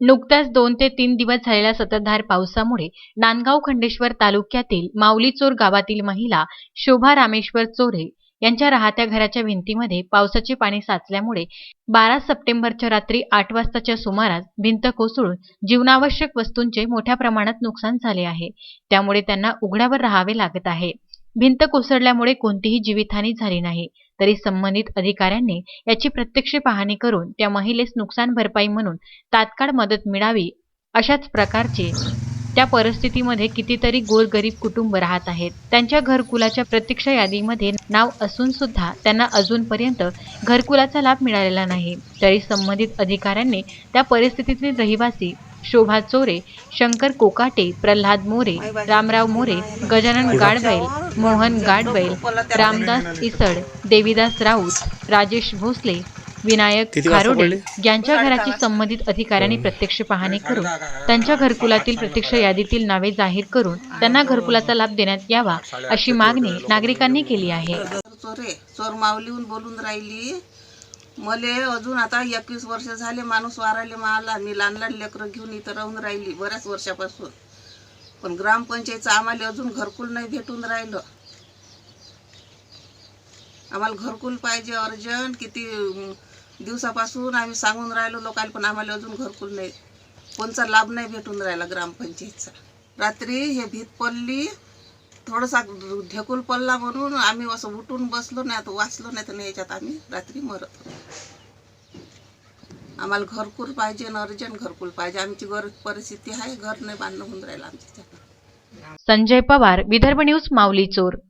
नुकताच दोन ते तीन दिवस झालेल्या सततधार पावसामुळे नांदगाव खंडेश्वर तालुक्यातील माऊलीचोर गावातील महिला शोभा रामेश्वर चोरे यांच्या राहत्या घराच्या भिंतीमध्ये पावसाचे पाणी साचल्यामुळे बारा सप्टेंबरच्या रात्री आठ वाजताच्या सुमारास भिंत कोसळून जीवनावश्यक वस्तूंचे मोठ्या प्रमाणात नुकसान झाले आहे. त्यामुळे त्यांना उघड्यावर राहावे लागत आहे. भिंत कोसळल्यामुळे कोणतीही जीवितहानी झाली नाही. तरी संबंधित अधिकाऱ्यांनी याची प्रत्यक्ष पाहणी करून त्या महिलेस नुकसान भरपाई म्हणून तात्काळ मदत मिळावी अशाच प्रकारचे त्या परिस्थितीमध्ये कितीतरी गोरगरीब कुटुंब राहत आहेत. त्यांच्या घरकुलाच्या प्रतीक्षा यादीमध्ये नाव असून सुद्धा त्यांना अजूनपर्यंत घरकुलाचा लाभ मिळालेला नाही. तरी संबंधित अधिकाऱ्यांनी त्या परिस्थितीतील रहिवासी शोभा चोरे शंकर कोकाटे प्रल्हाद मोरे रामराव मोरे गजानन गाडबैल मोहन गाडबैल रामदास इसड देवीदास राऊत राजेश भोसले विनायक खारोडे? यांच्या घराची संबंधित अधिकाऱ्यांनी प्रत्यक्ष पाहणी करून त्यांच्या घरकुलातील प्रत्यक्ष यादीतील नावे जाहीर करून त्यांना घरकुलाचा लाभ देण्यात यावा अशी मागणी नागरिकांनी केली आहे. चोरे चोर माऊलीहून बोलून राहिली. मले अजून आता एकवीस वर्ष झाले माणूस वारायले मला मी लहान लहान लेकरं घेऊन इथं राहून राहिली बऱ्याच वर्षापासून. पण ग्रामपंचायतचं आम्हाला अजून घरकुल नाही भेटून राहिलं. आम्हाला घरकुल पाहिजे अर्जंट किती दिवसापासून आम्ही सांगून राहिलो लोकांना पण आम्हाला अजून घरकुल नाही. कोणचा लाभ नाही भेटून राहिला ग्रामपंचायतचा. रात्री हे भीत पडली थोडासा ढेकूल पडला म्हणून आम्ही असं उठून बसलो नाही आता वाचलो नाही तर याच्यात आम्ही रात्री मरत. आम्हाला घरकुल पाहिजे आणि अर्जंट घरकुल पाहिजे. आमची गर परिस्थिती आहे घर नाही बांधणं होऊन राहिलं आमच्या संजय पवार विदर्भ न्यूज माऊली चोर